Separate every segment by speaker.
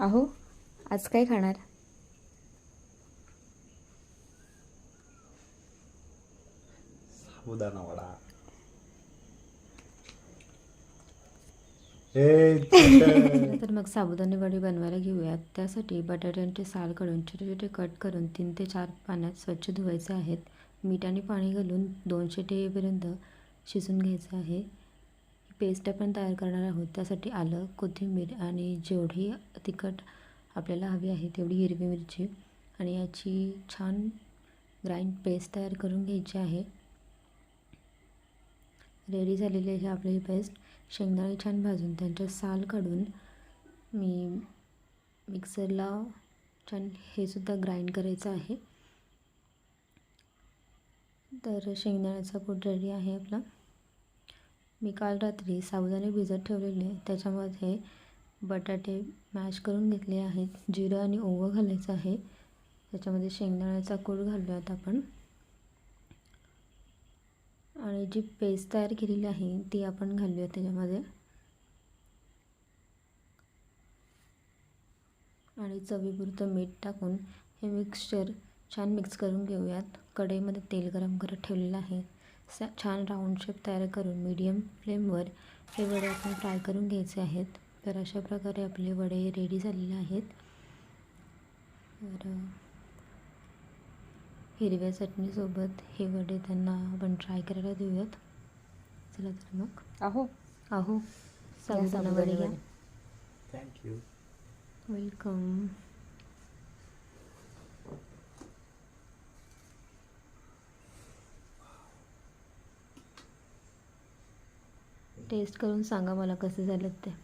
Speaker 1: अहो आज काय खाणार?
Speaker 2: साबुदाणा वडा.
Speaker 1: तर मग साबुदाणे वडे बनवायला घेऊयात. त्यासाठी बटाट्यांचे साल काढून छोटे छोटे कट करून तीन ते चार पाण्यात स्वच्छ धुवायचे आहेत. मीठ आणि पाणी घालून दोन शिटे येईपर्यंत शिजून घ्यायचं आहे. पेस्ट आपण तयार करणार आहोत. त्यासाठी आलं कोथिंबीर आणि जेवढी तिखट आपल्याला हवी आहे तेवढी हिरवी मिरची आणि याची छान ग्राइंड पेस्ट तयार करून घ्यायची आहे. रेडी झालेली आहे आपली पेस्ट शेंगदाणे छान भाजून त्यांच्या साल काढून मी मिक्सरला छान हे सुद्धा ग्राइंड करायचं आहे. तर शेंगदाण्याचा कूट रेडी आहे आपला. मी काल रात्री साबुदाणे भिजत ठेवलेले त्याच्यामध्ये बटाटे मॅश करून घेतले आहेत. जिरं आणि ओवं घालायचं आहे. त्याच्यामध्ये शेंगदाण्याचा कूट घालूयात आपण. आणि जी पेस्ट तयार केलेली आहे ती आपण घालूया त्याच्यामध्ये. आणि चवीपुरतं मीठ टाकून हे मिक्सचर छान मिक्स करून घेऊयात. कढईमध्ये तेल गरम करत ठेवलेलं आहे. स छान राऊंड शेप तयार करून मीडियम फ्लेमवर हे वडे आपण फ्राय करून घ्यायचे आहेत. तर अशा प्रकारे आपले वडे रेडी झालेले आहेत. तर हिरव्या चटणीसोबत हे वडे त्यांना आपण ट्राय करायला देऊयात. चला तर मग.
Speaker 3: अहो
Speaker 1: अहो साबुदाणा वडे घ्या. वेलकम टेस्ट करून सांगा मला कसे झालेत ते.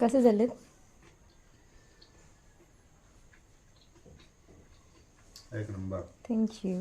Speaker 3: कसे झालेत?
Speaker 2: एक नंबर.
Speaker 3: थँक्यू